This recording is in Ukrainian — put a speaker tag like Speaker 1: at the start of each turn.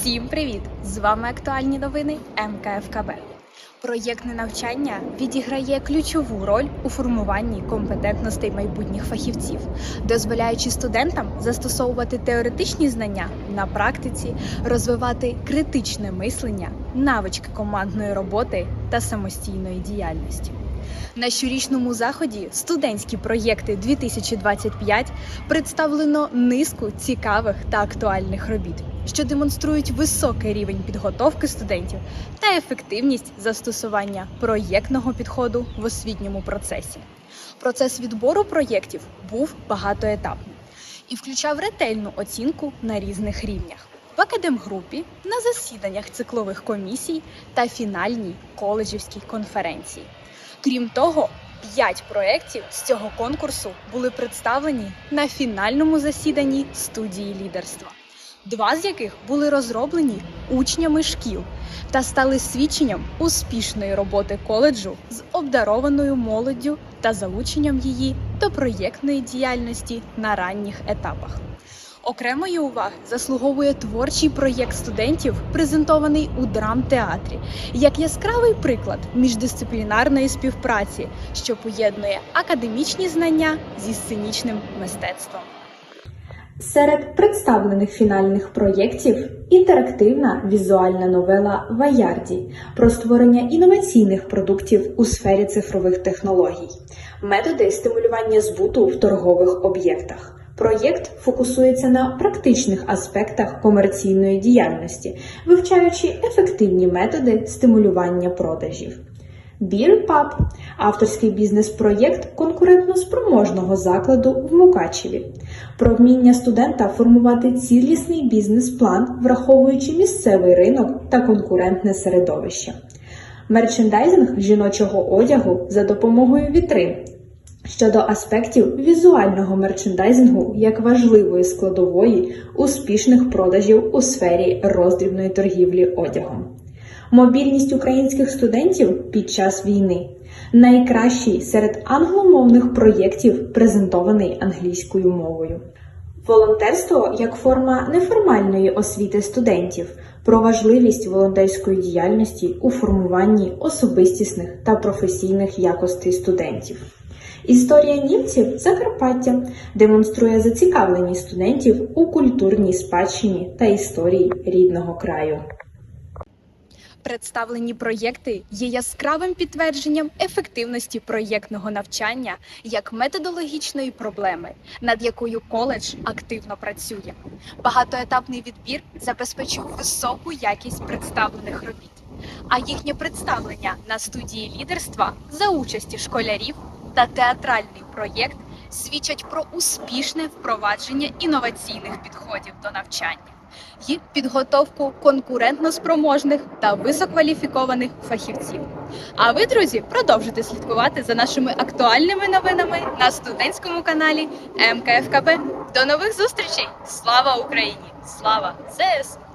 Speaker 1: Всім привіт! З вами актуальні новини МКФКБ. Проєктне навчання відіграє ключову роль у формуванні компетентностей майбутніх фахівців, дозволяючи студентам застосовувати теоретичні знання на практиці, розвивати критичне мислення, навички командної роботи та самостійної діяльності. На щорічному заході студентські проєкти 2025 представлено низку цікавих та актуальних робіт, що демонструють високий рівень підготовки студентів та ефективність застосування проєктного підходу в освітньому процесі. Процес відбору проєктів був багатоетапним і включав ретельну оцінку на різних рівнях в академгрупі, на засіданнях циклових комісій та фінальній коледжівській конференції. Крім того, п'ять проєктів з цього конкурсу були представлені на фінальному засіданні студії лідерства, два з яких були розроблені учнями шкіл та стали свідченням успішної роботи коледжу з обдарованою молоддю та залученням її до проєктної діяльності на ранніх етапах. Окремої уваги заслуговує творчий проєкт студентів, презентований у драмтеатрі, як яскравий приклад міждисциплінарної співпраці, що поєднує академічні знання зі сценічним мистецтвом. Серед представлених фінальних проєктів інтерактивна візуальна новела Ваярді про створення інноваційних продуктів у сфері цифрових технологій, методи стимулювання збуту в торгових об'єктах. Проєкт фокусується на практичних аспектах комерційної діяльності, вивчаючи ефективні методи стимулювання продажів. Beer Pub – авторський бізнес-проєкт конкурентно-спроможного закладу в Мукачеві. Про вміння студента формувати цілісний бізнес-план, враховуючи місцевий ринок та конкурентне середовище. Мерчендайзинг жіночого одягу за допомогою вітрин. Щодо аспектів візуального мерчендайзингу як важливої складової успішних продажів у сфері роздрібної торгівлі одягом. Мобільність українських студентів під час війни найкращий серед англомовних проєктів, презентований англійською мовою. Волонтерство як форма неформальної освіти студентів про важливість волонтерської діяльності у формуванні особистісних та професійних якостей студентів. Історія німців Закарпаття демонструє зацікавленість студентів у культурній спадщині та історії рідного краю. Представлені проєкти є яскравим підтвердженням ефективності проєктного навчання як методологічної проблеми, над якою коледж активно працює. Багатоетапний відбір забезпечив високу якість представлених робіт, а їхнє представлення на студії лідерства за участі школярів та театральний проєкт свідчать про успішне впровадження інноваційних підходів до навчання і підготовку конкурентноспроможних та високваліфікованих фахівців. А ви, друзі, продовжуйте слідкувати за нашими актуальними новинами на студентському каналі МКФКБ. До нових зустрічей! Слава Україні! Слава ЗСУ!